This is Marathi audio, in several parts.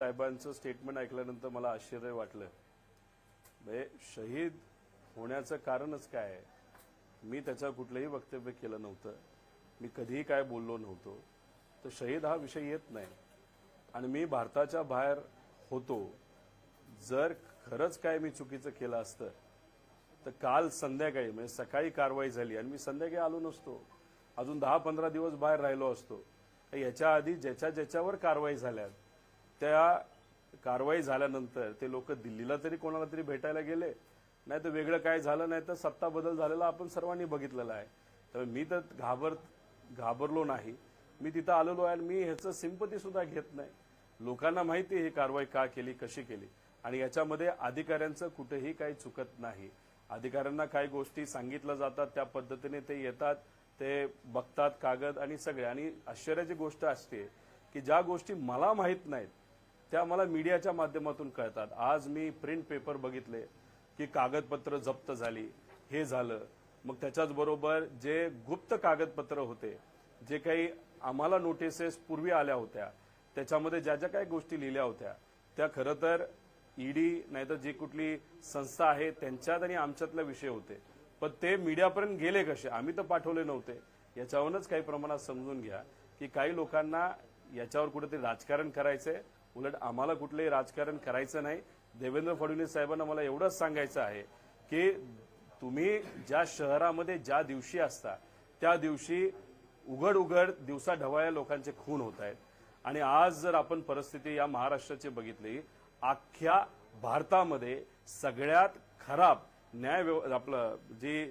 साहेबांचं स्टेटमेंट ऐकल्यानंतर मला आश्चर्य वाटलं. म्हणजे शहीद होण्याचं कारणच काय मी त्याचं कुठलंही वक्तव्य केलं नव्हतं. मी कधीही काय बोललो नव्हतो. तर शहीद हा विषय येत नाही. आणि मी भारताच्या बाहेर होतो. जर खरंच काय मी चुकीचं केलं असतं तर काल संध्याकाळी म्हणजे सकाळी कारवाई झाली आणि मी संध्याकाळी आलो नसतो. अजून दहा पंधरा दिवस बाहेर राहिलो असतो. याच्या आधी ज्याच्या ज्याच्यावर कारवाई झाल्या त्या कारवाई झाल्यानंतर ते लोक दिल्लीला तरी कोणाला तरी भेटायला गेले. नाही तर वेगळं काय झालं नाही तर सत्ता बदल झालेला आपण सर्वांनी बघितलेला आहे. तर मी तर घाबर घाबरलो नाही. मी तिथं आलेलो आहे आणि मी ह्याचं सिंपती सुद्धा घेत नाही. लोकांना माहिती आहे ही कारवाई का केली कशी केली. आणि याच्यामध्ये अधिकाऱ्यांचं कुठेही काही चुकत नाही. अधिकाऱ्यांना काही गोष्टी सांगितल्या जातात त्या पद्धतीने ते येतात ते बघतात कागद आणि सगळे. आणि आश्चर्याची गोष्ट असते की ज्या गोष्टी मला माहीत नाहीत त्या मला मीडियाच्या माध्यमातून कळतात. आज मी प्रिंट पेपर बघितले की कागदपत्र जप्त झाली हे झालं. मग त्याच्याच बरोबर जे गुप्त कागदपत्र होते जे काही आम्हाला नोटिसेस पूर्वी आल्या होत्या त्याच्यामध्ये ज्या ज्या काही गोष्टी लिहिल्या होत्या त्या खरं तर ईडी नाहीतर जी कुठली संस्था आहे त्यांच्यात आणि आमच्यातले विषय होते. पण ते मीडियापर्यंत गेले कसे? आम्ही तर पाठवले नव्हते. याच्यावरूनच काही प्रमाणात समजून घ्या की काही लोकांना याच्यावर कुठेतरी राजकारण करायचंय उलट आम्हाला कुठलंही राजकारण करायचं नाही. देवेंद्र फडणवीस साहेबांना मला एवढंच सांगायचं आहे की तुम्ही ज्या शहरामध्ये ज्या दिवशी असता त्या दिवशी उघड उघड दिवसा ढवाळ्या लोकांचे खून होत आहेत. आणि आज जर आपण परिस्थिती या महाराष्ट्राची बघितली अख्ख्या भारतामध्ये सगळ्यात खराब न्याय व्यव- आपलं जी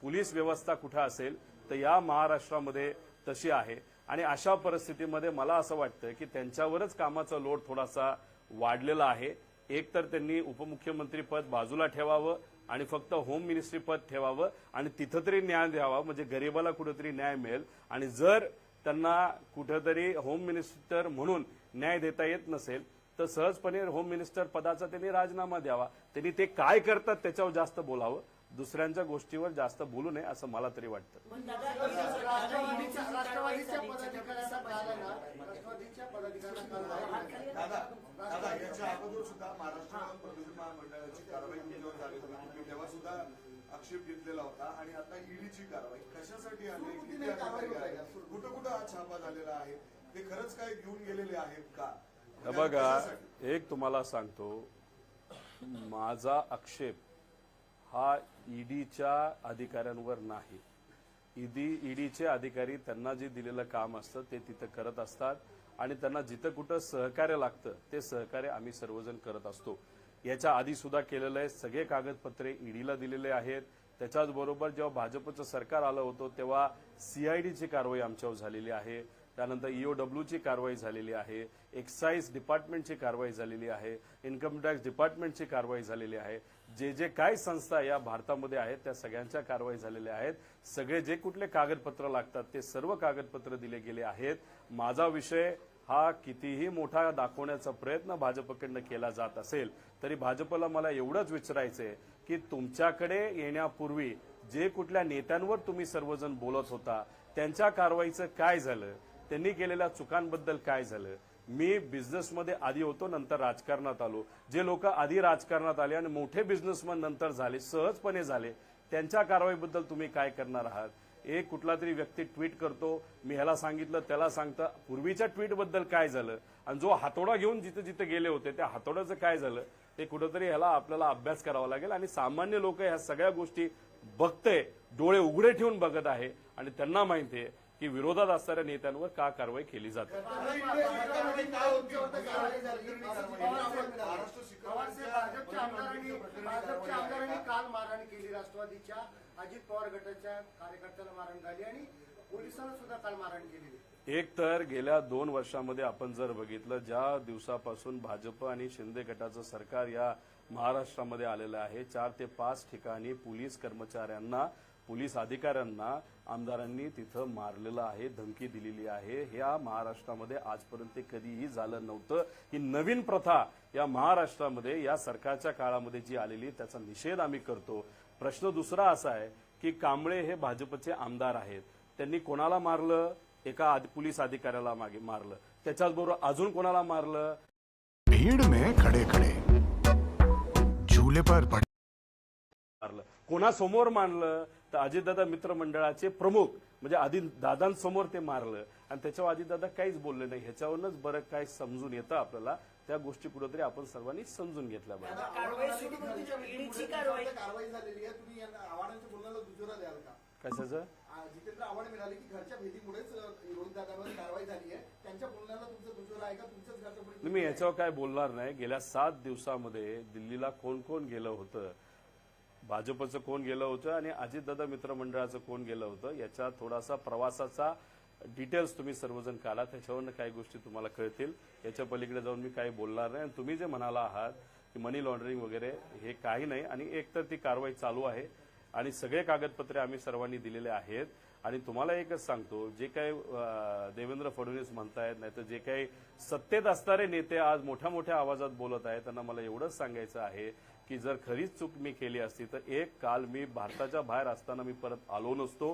पोलीस व्यवस्था कुठं असेल तर या महाराष्ट्रामध्ये तशी आहे. आणि अशा परिस्थितीमध्ये मला असं वाटतं की त्यांच्यावरच कामाचा लोड थोडासा वाढलेला आहे. एक तर त्यांनी उपमुख्यमंत्री पद बाजूला ठेवावं आणि फक्त होम मिनिस्ट्री पद ठेवावं आणि तिथं तरी न्याय द्यावा म्हणजे गरिबाला कुठेतरी न्याय मिळेल. आणि जर त्यांना कुठेतरी होम मिनिस्टर म्हणून न्याय देता येत नसेल तर सहजपणे होम मिनिस्टर पदाचा त्यांनी राजीनामा द्यावा. त्यांनी ते काय करतात त्याच्यावर जास्त बोलावं. दुसऱ्यांच्या गोष्टीवर जास्त बोलू नये असं मला तरी वाटतं. राष्ट्रवादीच्या राष्ट्रवादीच्या पदाधिकाऱ्यांना कळालं ना? राष्ट्रवादीच्या पदाधिकाऱ्यांना कळालं दादा दादा याच्या अगोदर सुद्धा महाराष्ट्र प्रदूषण महामंडळाची कारवाई तुमच्यावर झाली होती. तुम्ही तेव्हा सुद्धा आक्षेप घेतलेला होता आणि आता ईडीची कारवाई कशासाठी आली? कुठं कुठं हा छापा झालेला आहे? ते खरंच काय घेऊन गेलेले आहेत का? हे बघा एक तुम्हाला सांगतो. माझा आक्षेप हा ईडीच्या अधिकाऱ्यांवर नाही. ईडी ईडीचे अधिकारी त्यांना जे दिलेलं काम असतं ते तिथं करत असतात आणि त्यांना जिथं कुठं सहकार्य लागतं ते सहकार्य आम्ही सर्वजण करत असतो. याच्या आधी सुद्धा केलेलं आहे सगळे कागदपत्रे ईडीला दिलेले आहेत. त्याच्याचबरोबर जेव्हा भाजपचं सरकार आलं होतं तेव्हा सीआयडीची कारवाई आमच्यावर झालेली आहे. त्यानंतर ईओडब्ल्यूची कारवाई झालेली आहे एक्साईज डिपार्टमेंटची कारवाई झालेली आहे इन्कम टॅक्स डिपार्टमेंटची कारवाई झालेली आहे. जे जे काय संस्था या भारतामध्ये आहेत त्या सगळ्यांच्या कारवाई झालेल्या आहेत. सगळे जे कुठले कागदपत्र लागतात ते सर्व कागदपत्र दिले गेले आहेत. माझा विषय हा कितीही मोठा दाखवण्याचा प्रयत्न भाजपकडनं केला जात असेल तरी भाजपला मला एवढंच विचारायचंय की तुमच्याकडे येण्यापूर्वी जे कुठल्या नेत्यांवर तुम्ही सर्वजण बोलत होता त्यांच्या कारवाईचं काय झालं? त्यांनी केलेल्या चुकांबद्दल काय झालं? मी बिझनेसमध्ये आधी होतो नंतर राजकारणात आलो. जे लोक आधी राजकारणात आले आणि मोठे बिझनेसमन नंतर झाले सहजपणे झाले त्यांच्या कारवाईबद्दल तुम्ही काय करणार आहात? एक कुठला तरी व्यक्ती ट्विट करतो मी ह्याला सांगितलं त्याला सांगतं पूर्वीच्या ट्विटबद्दल काय झालं? आणि जो हातोडा घेऊन जिथे जिथे गेले होते त्या हातोड्याचं काय झालं? ते कुठंतरी ह्याला आपल्याला अभ्यास करावा लागेल आणि सामान्य लोक ह्या सगळ्या गोष्टी बघते डोळे उघडे ठेवून बघत आहे. आणि त्यांना माहिती आहे की विरोधात असणाऱ्या नेत्यांवर का कारवाई केली जाते? भाजपच्या आमदारांनी भाजपच्या आमदारांनी काल मारहाण केली. राष्ट्रवादीच्या अजित पवार गटाच्या कार्यकर्त्याला मारहाण झाली आणि पोलिसांना सुद्धा काल मारहाण केली एक तर गेल्या दोन वर्षामध्ये आपण जर बघितलं ज्या दिवसापासून भाजप आणि शिंदे गटाचं सरकार या महाराष्ट्रामध्ये आलेलं आहे चार ते पाच ठिकाणी पोलीस कर्मचाऱ्यांना पोलीस अधिकाऱ्यांना आमदारांनी तिथं मारलेलं आहे धमकी दिलेली आहे. ह्या महाराष्ट्रामध्ये आजपर्यंत कधीही झालं नव्हतं. ही नवीन प्रथा या महाराष्ट्रामध्ये या सरकारच्या काळामध्ये जी आलेली त्याचा निषेध आम्ही करतो. प्रश्न दुसरा असा आहे की कांबळे हे भाजपचे आमदार आहेत. त्यांनी कोणाला मारलं? एका पोलीस अधिकाऱ्याला मागे मारलं. त्याच्याचबरोबर अजून कोणाला मारलं? भीड़ में खड़े खड़े झूले पर पड़े कोणासमोर मारलं तर अजितदादा मित्रमंडळाचे प्रमुख म्हणजे आधी दादांसमोर ते मारलं. आणि त्याच्यावर अजितदादा काहीच बोलले नाही. ह्याच्यावरूनच बरं काय समजून येतं आपल्याला. त्या गोष्टी कुठेतरी आपण सर्वांनी समजून घेतल्या पाहिजे. कारवाई सुरू होती ईडीची कारवाई कारवाई. झालेली आहे. तुम्ही यांना आव्हानांच्या बोलण्याला दुजोरा द्याल का? कशाचं जितेंद्र आव्हाड मिळाले की घरच्या भेटीमुळेच कारवाई झाली आहे. त्यांच्या बोलण्याला तुमचा दुजोरा आहे का? मी याच्यावर काय बोलणार नाही. गेल्या सात दिवसामध्ये दिल्लीला कोण कोण गेलं होतं? भाजपचं कोण गेलं होतं आणि अजितदादा मित्रमंडळाचं कोण गेलं होतं याचा थोडासा प्रवासाचा डिटेल्स तुम्ही सर्वजण काढा. त्याच्यावरनं काही गोष्टी तुम्हाला कळतील. याच्या पलीकडे जाऊन मी काही बोलणार नाही. आणि तुम्ही जे म्हणाला आहात की मनी लॉन्ड्रिंग वगैरे हे काही नाही आणि एकतर ती कारवाई चालू आहे. आणि सगळे कागदपत्रे आम्ही सर्वांनी दिलेले आहेत. आणि तुम्हाला एकच सांगतो जे काही देवेंद्र फडणवीस म्हणतायत नाही तर जे काही सत्तेत असणारे नेते आज मोठ्या मोठ्या आवाजात बोलत आहेत त्यांना मला एवढंच सांगायचं आहे की जर खरीच चूक मी केली असती तर एक काल मी भारताच्या बाहेर असताना मी परत आलो नसतो.